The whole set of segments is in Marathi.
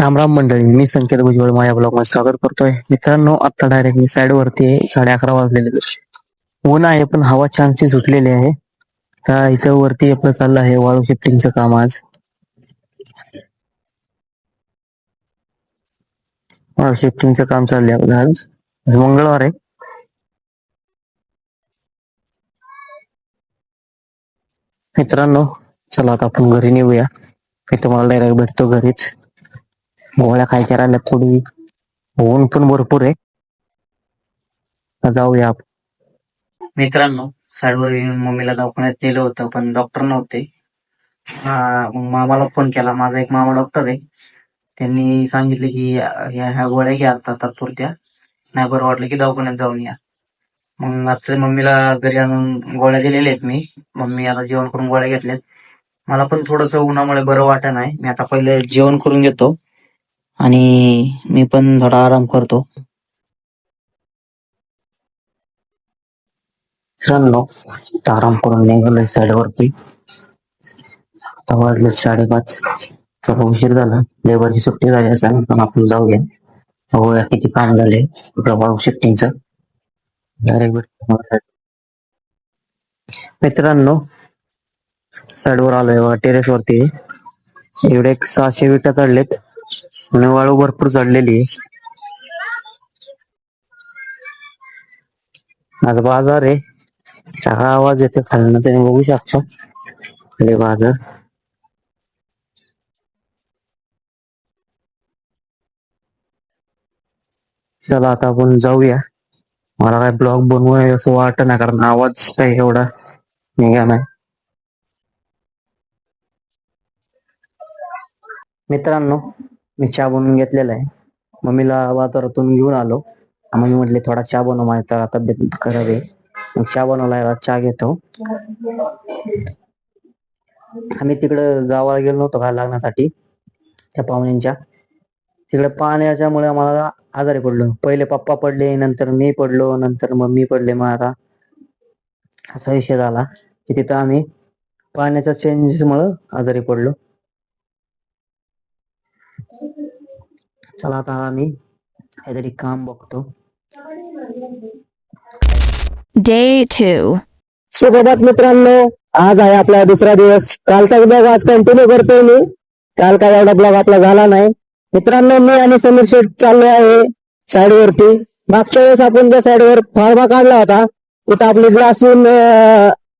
रामराम मंडळी मी संकेत भुजबळ. माझ्या ब्लॉगमध्ये स्वागत करतोय. मित्रांनो आता डायरेक्ट मी साईड वरती आहे. साडे अकरा वाजलेले दृश्य ऊन आहे पण हवा छानशी सुटलेली आहे. तर इथं वरती आपलं चाललं आहे वाळू शिफ्टिंगचं काम आज. वाळू शिफ्टिंगचं काम चाललंय आपलं आज. आज मंगळवार आहे. मित्रांनो चला आता आपण घरी निघूया. मी तुम्हाला डायरेक्ट भेटतो घरीच. गोळ्या खायच्या राहिल्या थोडी ऊन पण भरपूर आहे. जाऊया आपण. मित्रांनो साईडवर येऊन मम्मीला दवाखान्यात नेलं होतं पण डॉक्टर नव्हते. हा, मग मामाला फोन केला. माझा एक मामा डॉक्टर आहे. त्यांनी सांगितले की ह्या ह्या गोळ्या घ्या आता तात्पुरत्या. नाही बरं वाटलं की दवाखान्यात जाऊन या. मग आता मम्मीला घरी आणून गोळ्या दिलेल्या आहेत मी. मम्मी आता जेवण करून गोळ्या घेतल्यात. मला पण थोडस उन्हामुळे बरं वाटत नाही. मी आता पहिले जेवण करून घेतो. आणि मी पण थोडा आराम करतो. मित्रांनो आराम करून निघालोय साईडवरती. आता वाजले साडेपाच. थोडा उशीर झाला. लेबरची सुट्टी झाली असं पण आपण जाऊया. बघूया किती काम झाले. प्रभाव शिफ्टिंगचं डायरेक्ट मित्रांनो साईडवर आलोय बघा टेरेस वरती. एवढे एक सहाशे विटा चढलेत. आणि वाळू भरपूर चढलेली आहे. आज बाजार आहे. सगळा आवाज येतो खालनं तुम्ही बघू शकता. खाली बाजार. चला आता आपण जाऊया. मला काय ब्लॉग बनवूया असं वाटत नाही कारण आवाज काही एवढा निघा नाही. मित्रांनो मी चहा बनवून घेतलेला आहे. मम्मीला बाजारातून घेऊन आलो. मम्मी म्हटले थोडा चहा बनव माझ्या तब्येत खराब आहे. मग चहा बनवला चहा घेतो. आम्ही तिकडं गावाला गेलो नव्हतो का लग्नासाठी त्या पाहुण्यांच्या. तिकडे पाण्याच्यामुळे आम्हाला आजारी पडलो. पहिले पप्पा पडले नंतर मी पडलो नंतर मम्मी पडले मग आता असा विषय झाला की तिथं आम्ही पाण्याच्या चेंजेस मुळे आजारी पडलो. चला आता आम्ही काहीतरी काम बघतो Day 2. सुप्रभात मित्रांनो आज आहे आपला दुसरा दिवस. कालचा ब्लॉग आज कंटिन्यू करतोय मी. काल काय एवढा ब्लॉग आपला झाला नाही. मित्रांनो मी आणि समीर शेठ चाललो आहे साईड वरती मागच्या वेळेस आपण त्या साईडवर फार्मा काढला होता तिथं आपली ग्लास येऊन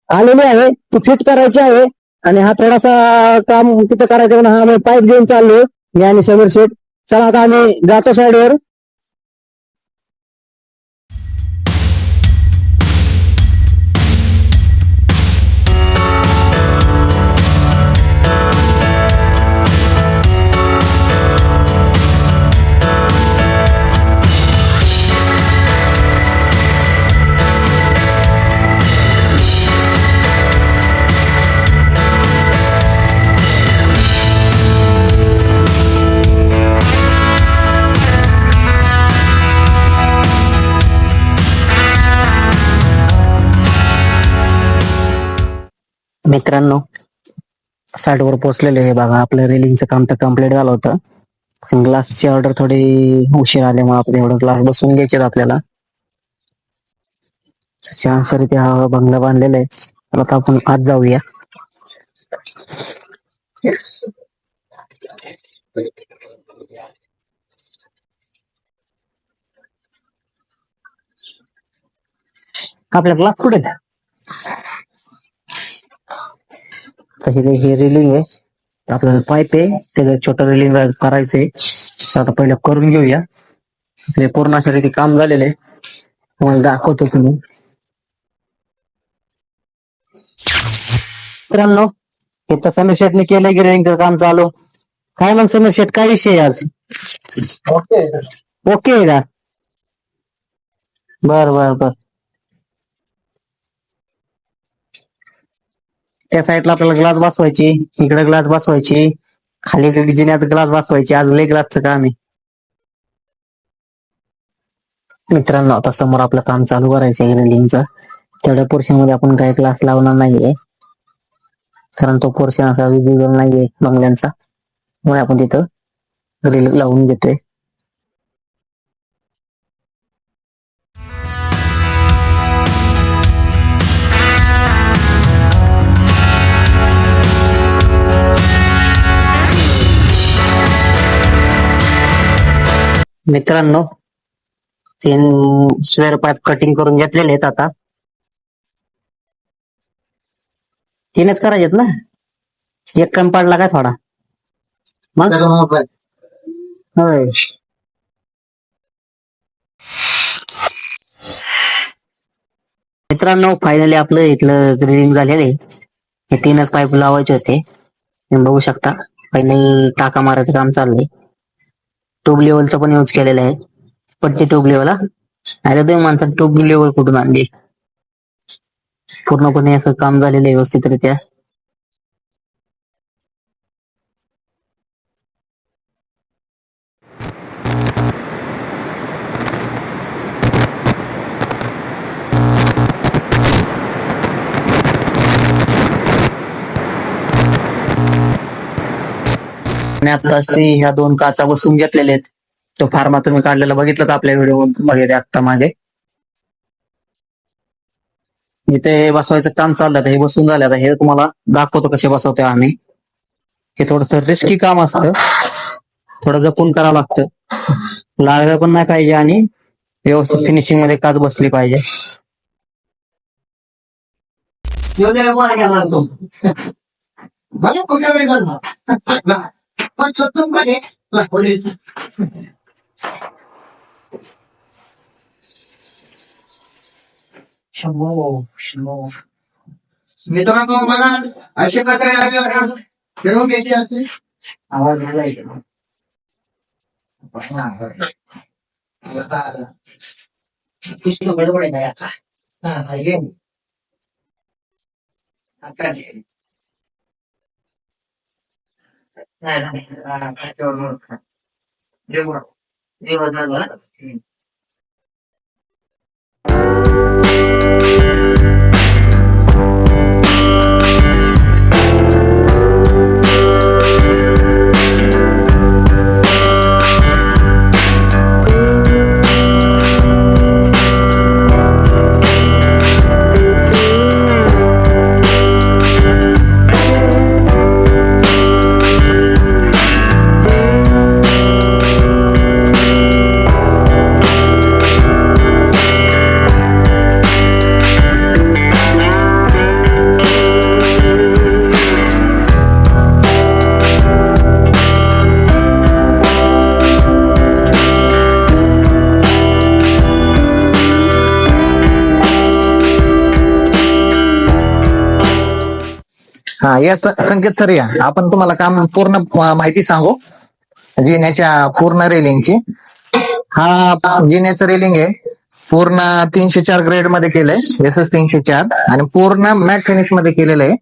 आलेली आहे. ती फिट करायची आहे. आणि हा थोडासा काम तिथं करायचं म्हणून हा आम्ही पाईप घेऊन चाललोय मी आणि समीर शेठ. चला आता आम्ही जातो साईडवर मित्रांनो साईडवर पोहोचलेले हे बघा आपलं रेलिंगचं काम तर कंप्लीट झालं होतं. पण ग्लासची ऑर्डर थोडी उशीर आल्यामुळे आपण एवढं ग्लास बसून घ्यायचे आपल्याला. छानसर इथे हा बंगला बांधलेला आहे. तर आता आपण आज जाऊया. आपला ग्लास कुठे आहे? तर हे हे रेलिंग आहे. आपल्याला पाईप आहे. त्याचं छोटं रेलिंग करायचंय. आता पहिलं करून घेऊया. ते पूर्ण अशा रीती काम झालेलं आहे. तुम्हाला दाखवतो तुम्ही. मित्रांनो हे तर समीर शेटने केलंय की रेलिंगचं काम चालू. काय मग समीर शेट काय विषय आहे आज? ओके. ओके का? बर बर बर. त्या साईडला आपल्याला ग्लास बसवायची इकडे ग्लास बसवायची खाली जिन्यात ग्लास बसवायची. आज लय ग्लासचं काम आहे. मित्रांनो आता समोर आपलं काम चालू करायचं आहे रेलिंगचं तेवढ्या पोर्शनमध्ये आपण काही ग्लास लावणार नाहीये. कारण तो पोर्शन असा विजिबल नाहीये बंगल्यांचा. म्हणून आपण तिथं ग्रिल लावून घेतोय. मित्रांनो तीन स्वेअर पाईप कटिंग करून घेतलेले आहेत आता. तीनच करायचेत ना? एक कमी पडला काय थोडा? मग? होय. मित्रांनो फायनली आपलं इथलं ग्रिलिंग झालेलं आहे. हे तीनच पाईप लावायचे होते. तुम्ही बघू शकता. फायनल टाका मारायचं काम चाललंय. ट्यूब लेवलचा पण यूज केलेला आहे. पट्टी ट्यूब लेवल आता तुम्ही म्हणतात ट्यूब लेवल कुठून आणली? पूर्णपणे असं काम झालेलं आहे व्यवस्थितरित्या. आणि आता ह्या दोन काचा बसून घेतलेल्या आहेत. तो फार्मा तुम्ही काढलेला बघितलं का आपल्या व्हिडिओ वगैरे आता मागे. इथे हे बसवायचं काम चाललं हे बसून झालं आता हे तुम्हाला दाखवतो कसे बसवतोय आम्ही. हे थोडस रिस्की काम असतं. थोडं जपून करावं लागतं. लागलं पण नाही पाहिजे आणि व्यवस्थित फिनिशिंगमध्ये काच बसली पाहिजे. मला कुठल्या वेळ करणार पण सत्तममध्ये शंभो शंभो मित्रांनो मला अशा प्रकारे फिरवून घ्यायची असते आवाज मला येतो कृष्ण बडबड आहे आता हा हा ये आता ये. नाही नाही हा, त्याच्यावर बोल. जे बोल. Thank you. हा या स- संकेत सर या. आपण तुम्हाला काम पूर्ण माहिती सांगू. जिन्याच्या पूर्ण रेलिंगची हा जिन्याचं रेलिंग आहे. पूर्ण तीनशे चार ग्रेडमध्ये केलंय. एस एस तीनशे चार. आणि पूर्ण मॅट फिनिशमध्ये केलेलं आहे.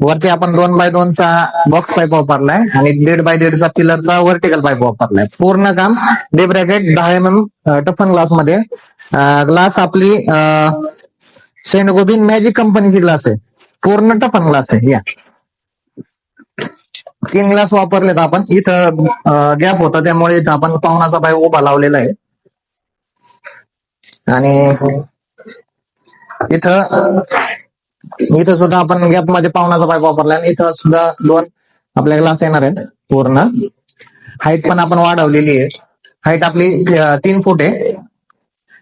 वरती आपण दोन बाय दोनचा बॉक्स पाईप वापरलाय. आणि दीड बाय दीडचा पिलरचा व्हर्टिकल पाईप वापरलाय. पूर्ण काम डे ब्रॅकेट दहा एम एम टफन ग्लासमध्ये. ग्लास आपली सेंट गोबिन मॅजिक कंपनीची ग्लास आहे. पूर्ण टफन ग्लास आहे. या. तीन ग्लास वापरलेत आपण. इथं गॅप होता त्यामुळे इथं आपण पाहुणाचा पाय उभा लावलेला आहे. आणि इथं इथं सुद्धा आपण गॅपमध्ये पावनाचा पाय वापरला आणि इथं सुद्धा दोन आपल्या ग्लास येणार आहेत पूर्ण. हाईट पण आपण वाढवलेली आहे. हाईट आपली तीन फूट आहे.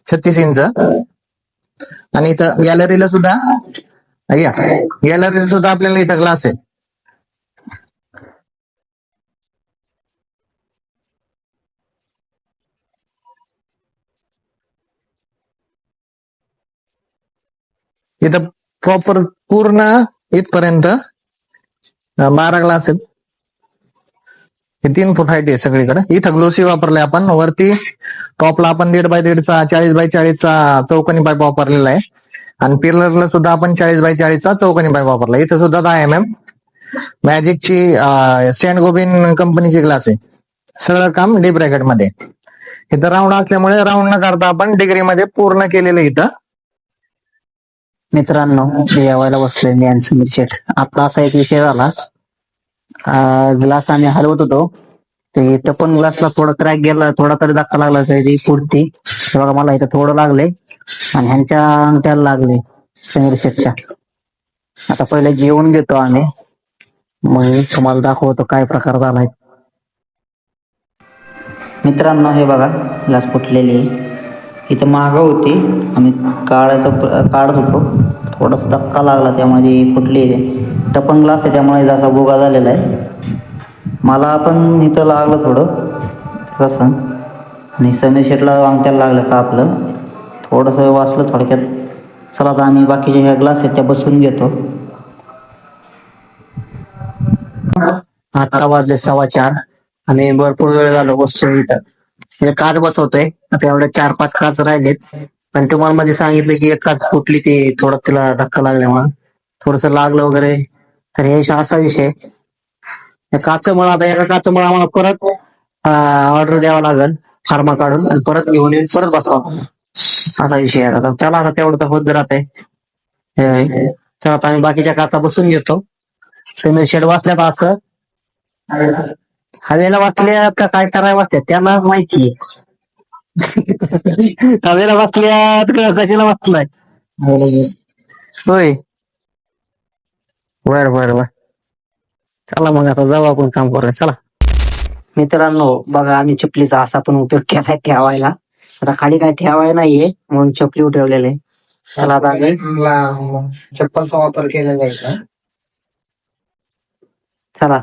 छत्तीस इंच. आणि इथं गॅलरीला सुद्धा या गॅलरीला सुद्धा आपल्याला इथं ग्लास आहे. इथं प्रॉपर पूर्ण इथपर्यंत बारा ग्लास आहेत. हे तीन फूट हाईट आहे सगळीकडे. इथं ग्लोसी वापरले आपण. वरती टॉपला आपण दीड बाय दीडचा चाळीस बाय चाळीसचा चौकोनी पाईप वापरलेला आहे. आणि पिलरला सुद्धा आपण चाळीस बाय चाळीसचा चौकोनी पाईप वापरला. इथं सुद्धा दहा एम एम मॅजिकची सेंट गोबिन कंपनीची ग्लास आहे. सगळं काम डी ब्रॅकेटमध्ये. इथं राऊंड असल्यामुळे राऊंड न करता आपण डिग्री मध्ये पूर्ण केलेलं आहे इथं. मित्रांनो जेवायला बसले आणि समीर शेठ. आता असा एक विषय झाला. ग्लास आम्ही हलवत होतो. ते टपन ग्लासला थोडा क्रॅक गेला थोडा तरी धक्का लागला तरी पुढती बघा मला इथं थोडं लागले आणि ह्यांच्या अंगठ्याला लागले समीर आता पहिले जेवण घेतो आम्ही. मग तुम्हाला दाखवतो काय प्रकार झालाय. मित्रांनो हे बघा ग्लास फुटलेली इथं मागं होती. आम्ही काढायचं काढत होतो. थोडासा धक्का लागला त्यामुळे ती फुटली. टपन ग्लास आहे त्यामुळे जसा बोगा झालेला आहे. मला पण इथं लागलं थोडं. कसं आणि समीर शेटला अंगठ्याला लागलं का आपलं? थोडंसं वाचलं थोडक्यात. चला आता आम्ही बाकीचे ह्या ग्लास आहेत त्या बसवून घेतो. आता वाजले सव्वा चार. आणि भरपूर वेळ झालो बसतो इथं. हे काच बसवतोय. आता एवढ्या चार पाच काच राहिलेत. पण तुम्हाला मध्ये सांगितलं की एक काच फुटली ती थोडं तिला धक्का लागल्यामुळे. थोडस लागलं वगैरे. तर हे असा विषय. काचमुळे आता एका काचमुळे आम्हाला परत ऑर्डर द्यावा लागेल फार्मा काढून आणि परत घेऊन येऊन परत बसवा. असा विषय आहे आता. चला आता तेवढं तर होत राहते चला आता आम्ही बाकीच्या काचा बसून घेतो. समीर शेड वाचल्यात असं. हवेला वाचल्या का काय करायला वाचल्या? त्यांना माहिती वाचल्यात का कशाला वाचलाय होय. बर बर बर. चला मग आता जाऊ आपण काम करूया चला. मित्रांनो बघा आम्ही चपलीचा असा पण उपयोग केलाय ठेवायला. आता खाली काय ठेवाय नाहीये म्हणून चपली ठेवलेले चला आता आम्ही. चप्पलचा वापर केलेला आहे चला.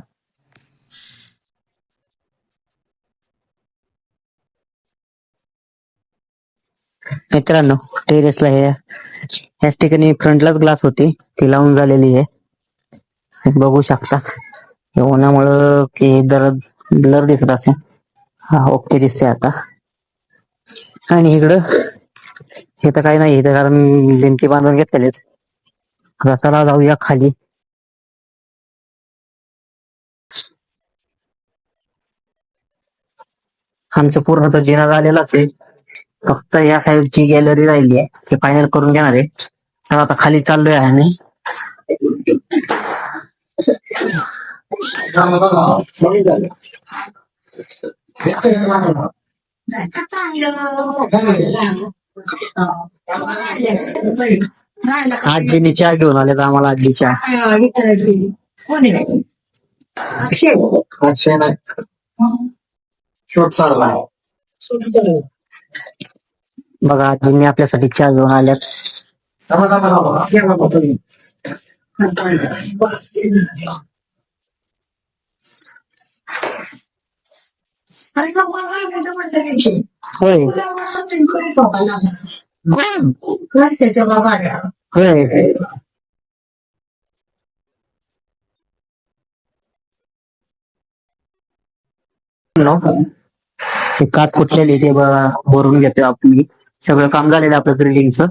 मित्रांनो टेरेसला हे याच ठिकाणी फ्रंटलाच ग्लास होती. ती लावून झालेली आहे. बघू शकता. उन्हामुळं की दर ब्लर दिसत असेल. हा ओके दिसते आता. आणि इकडं हे तर काही नाही. इथं कारण भिंती बांधून घेतलेलेच रसाला जाऊया खाली. आमचं पूर्ण तर जिना झालेलाच आहे. फक्त या साईडची गॅलरी राहिली आहे. ते फायनल करून घेणार आहे. तर आता खाली चाललोय आणि आजीने चहा घेऊन आले तर आम्हाला आजी चहा. शूट चालला बघा आजींनी आपल्यासाठी चहा घेऊन आल्यात. होय. होय. नो ते काच फुटलेली ते भरून घेतोय आपण सगळं काम झालेलं आपलं ग्रिलिंगचं.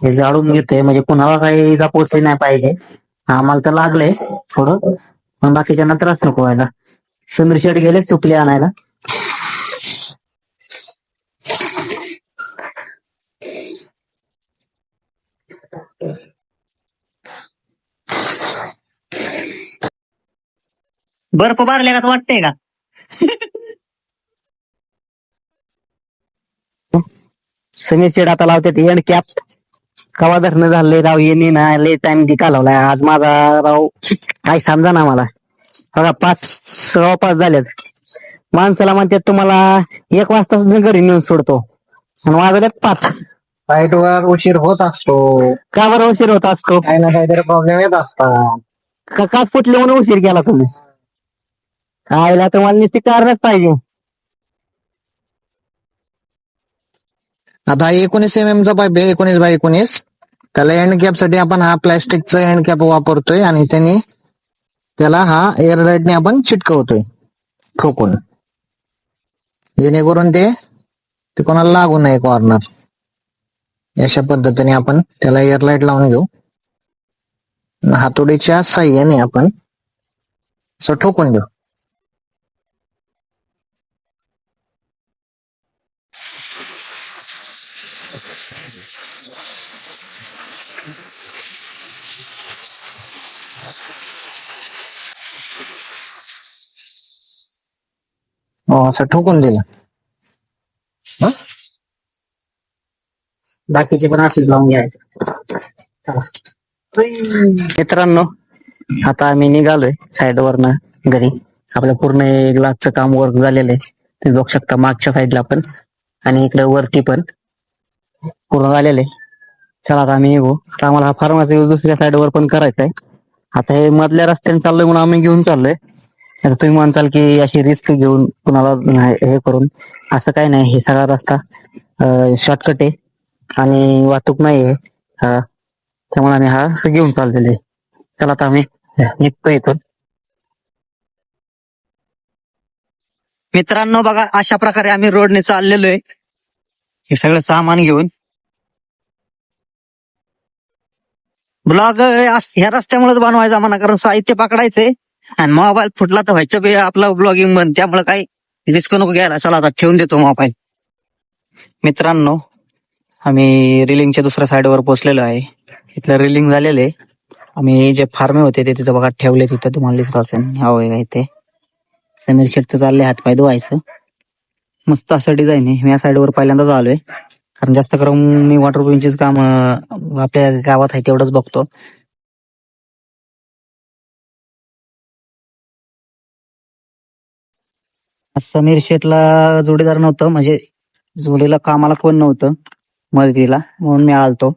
हे जाळून घेतोय म्हणजे कुणाला काही इजा पोचली नाही पाहिजे. आम्हाला तर लागलंय थोडं पण बाकीच्यांना त्रास नको व्हायला. समीर शेट गेले चुकले आणायला. बर्फ भरल्या का वाटतंय का? समीर शेड आता लावते एंड कॅप कवा धरणं झालंय राव? येणे ना लय टाइम दी घालवलाय आज माझा राव काय समजा ना मला. बघा पाच सव्वा पाच झालेत. माणसाला म्हणतात तुम्हाला एक वाजता घरी नेऊन सोडतो. आणि वाजल्यात पाच. साईट वर उशीर होत असतो. का बरं उशीर होत असतो? काही ना काहीतरी प्रॉब्लेम येत असतात. का काच फुटले म्हणून उशीर केला तुम्ही? आयला तुम्हाला नुसती कारणच पाहिजे. आता एकोणीस एम एम चा पाईप आहे एकोणीस बाय एकोणीस. त्याला एंड कॅपसाठी आपण हा प्लॅस्टिकचा एंड कॅप वापरतोय आणि त्याने त्याला हा एअर लाईटने आपण चिटकवतोय. ठोकून. जेणेकरून ते ते कोणाला लागू नये कॉर्नर अशा पद्धतीने आपण त्याला एअर लाइट लावून घेऊ. हातोडीच्या साह्याने आपण असं ठोकून घेऊ. हो, असं ठोकून दिलं. बाकीचे पण असेच लावून घ्यायचे. मित्रांनो आता आम्ही निघालोय साईडवरनं घरी. आपलं पूर्ण एक लाखचं काम वर्क झालेलं आहे. तुम्ही बघू शकता मागच्या साईडला पण आणि इकडे वरती पण. पूर्ण झालेलं आहे. चला आता आम्ही निघू. आता आम्हाला हा फार्मसी दुसऱ्या साईडवर पण करायचा आहे आता हे मधल्या रस्त्याने चाललोय म्हणून आम्ही घेऊन चाललोय. आता तुम्ही म्हणताल की अशी रिस्क घेऊन कुणाला नाही हे करून. असं काही नाही. हे सगळा रस्ता शॉर्टकट आहे. आणि वाहतूक नाही आहे. त्यामुळे आम्ही हा घेऊन चाललेलो आहे. चला आता आम्ही निघतो इथून. मित्रांनो बघा अशा प्रकारे आम्ही रोडने चाललेलो आहे. हे सगळं सामान घेऊन. ब्लॉग ह्या रस्त्यामुळेच बनवायचा म्हणा कारण साहित्य पकडायचंय. आणि मोबाईल फुटला तर व्हायचं बे आपलं ब्लॉगिंग बंद. त्यामुळे काही रिस्क नको घ्यायला. चला आता ठेवून देतो मोबाईल मित्रांनो आम्ही रिलिंगच्या दुसऱ्या साईडवर पोचलेलो आहे. इथलं रिलिंग झालेलं आहे. आम्ही जे फार्मे होते ते तिथं बघा ठेवले तिथं तुम्हाला दिसत असेल. हवं आहे इथे समीर शेटचं चाललंय हातपाय धुवायचं. मस्त असं डिझाईन आहे. मी या साईडवर पहिल्यांदाच आलोय. कारण जास्त करून मी वॉटर प्रूफिंगचीच काम आपल्या गावात आहे तेवढंच बघतो. समीर शेटला जोडीदार नव्हतं. म्हणजे जोडीला कामाला कोण नव्हतं. मदतीला. म्हणून मी आलतो.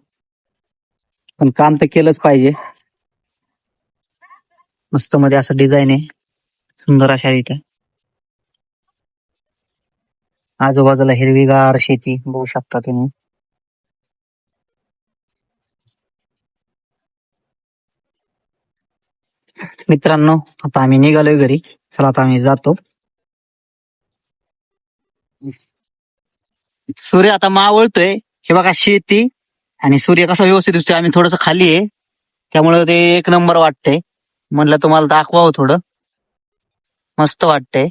पण काम तर केलंच पाहिजे. मस्त मध्ये असं डिझाईन आहे. सुंदर अशा इथे. आजूबाजूला हिरवीगार शेती बघू शकता तुम्ही. मित्रांनो आता आम्ही निघालोय घरी. चला आता आम्ही जातो. सूर्य आता मावळतोय. हे बघा शेती आणि सूर्य कसा व्यवस्थित दिसतोय. आम्ही थोडस खाली आहे. त्यामुळे ते एक नंबर वाटतंय. म्हणलं तुम्हाला दाखवावं थोडं. मस्त वाटतंय.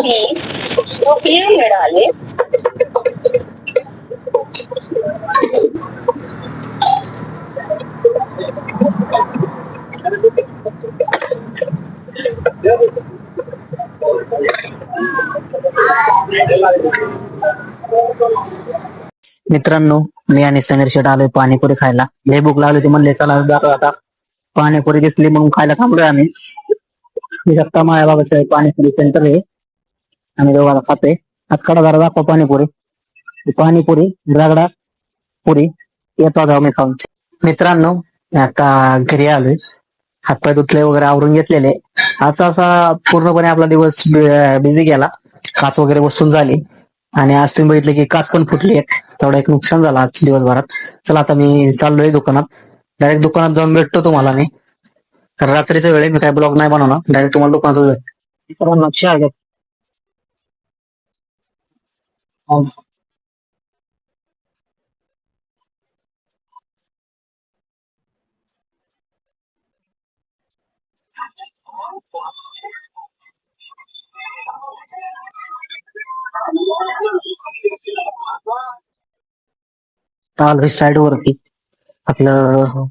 रुपये मिळाले मित्रांनो, मी आणि समीर शेट आलोय पाणीपुरी खायला. लय भूक लागली होती म्हणले, चला जातो आता. पाणीपुरी दिसली म्हणून खायला थांबलोय आम्ही. शकता माया पाणीपुरी सेंटर आहे. आम्ही दोघाला खातोय. आज कडा जरा दाखवा पाणीपुरी. पाणीपुरी रगडा पुरी. येतो जाऊ मी खाऊन. मित्रांनो आता घरी आलोय. हातपाय धुतले वगैरे आवरून घेतलेले. आजचा असा पूर्णपणे आपला दिवस बिझी गेला. काच वगैरे बसून झाली. आणि आज तुम्ही बघितलं की काच पण फुटली एक तेवढा एक नुकसान झाला आज दिवसभरात. चला आता मी चाललोय दुकानात. डायरेक्ट दुकानात जाऊन भेटतो तुम्हाला मी. कारण रात्रीच्या वेळी मी काय ब्लॉग नाही बनवणार. डायरेक्ट तुम्हाला दुकानात भेट सर्वांना चहा घ्या. हो. आलोय साईड वरती आपलं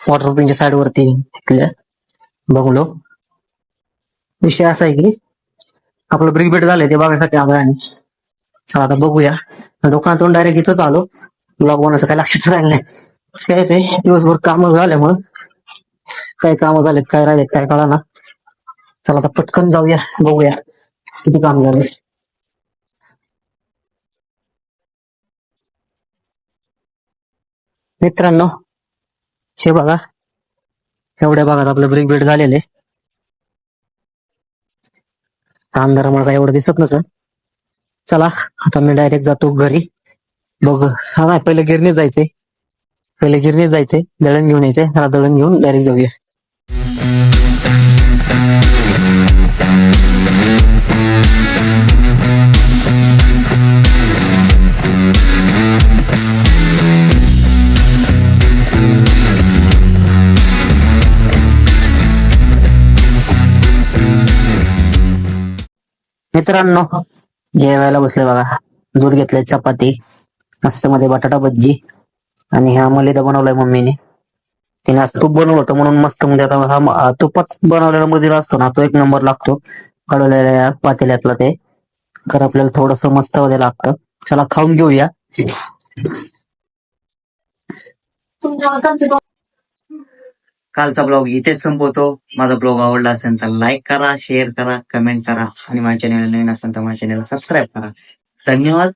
वॉटर साईड वरती तिथल्या बंगलो विषय असा आहे की आपलं ब्रिक बेट झालंय ते बघायसाठी आलोय आणि चला आता बघूया. दुकानातून डायरेक्ट इथंच आलो. ब्लॉग बनवायचं काय लक्षात राहिलं नाही. काय ते दिवसभर काम झाल्यामुळं. काय काम झालेत काय राहिलेत काय कळा ना चला आता पटकन जाऊया बघूया. किती काम झाले. मित्रांनो हे बघा. एवढ्या भागात आपलं ब्रेक बेट झालेले अंधारामुळे काय एवढं दिसत नसं चला आता मी डायरेक्ट जातो घरी. बघ हा नाही पहिले गिरणी जायचंय. पहिले गिरणी जायचंय. दळण घेऊन यायचंय. हा दळण घेऊन डायरेक्ट जाऊया. मित्रांनो जेवायला बसले बघा. दूध घेतलंय चपाती मस्त मध्ये बटाटा भज्जी आणि हा मलिदा बनवलाय मम्मीने. तिने आज तूप बनवलं होतं म्हणून मस्त म्हणजे आता हा म- तुपात बनवलेला मधील असतो ना तो एक नंबर लागतो. कळवलेल्या पातेल्यातला ते. तर आपल्याला थोडस मस्त मध्ये लागतं. चला खाऊन घेऊया. कालचा ब्लॉग इथेच संपवतो. माझा ब्लॉग आवडला असेल तर लाईक करा शेअर करा कमेंट करा आणि माझ्या चॅनल नवीन असेल तर माझ्या चॅनलला सबस्क्राईब करा. धन्यवाद.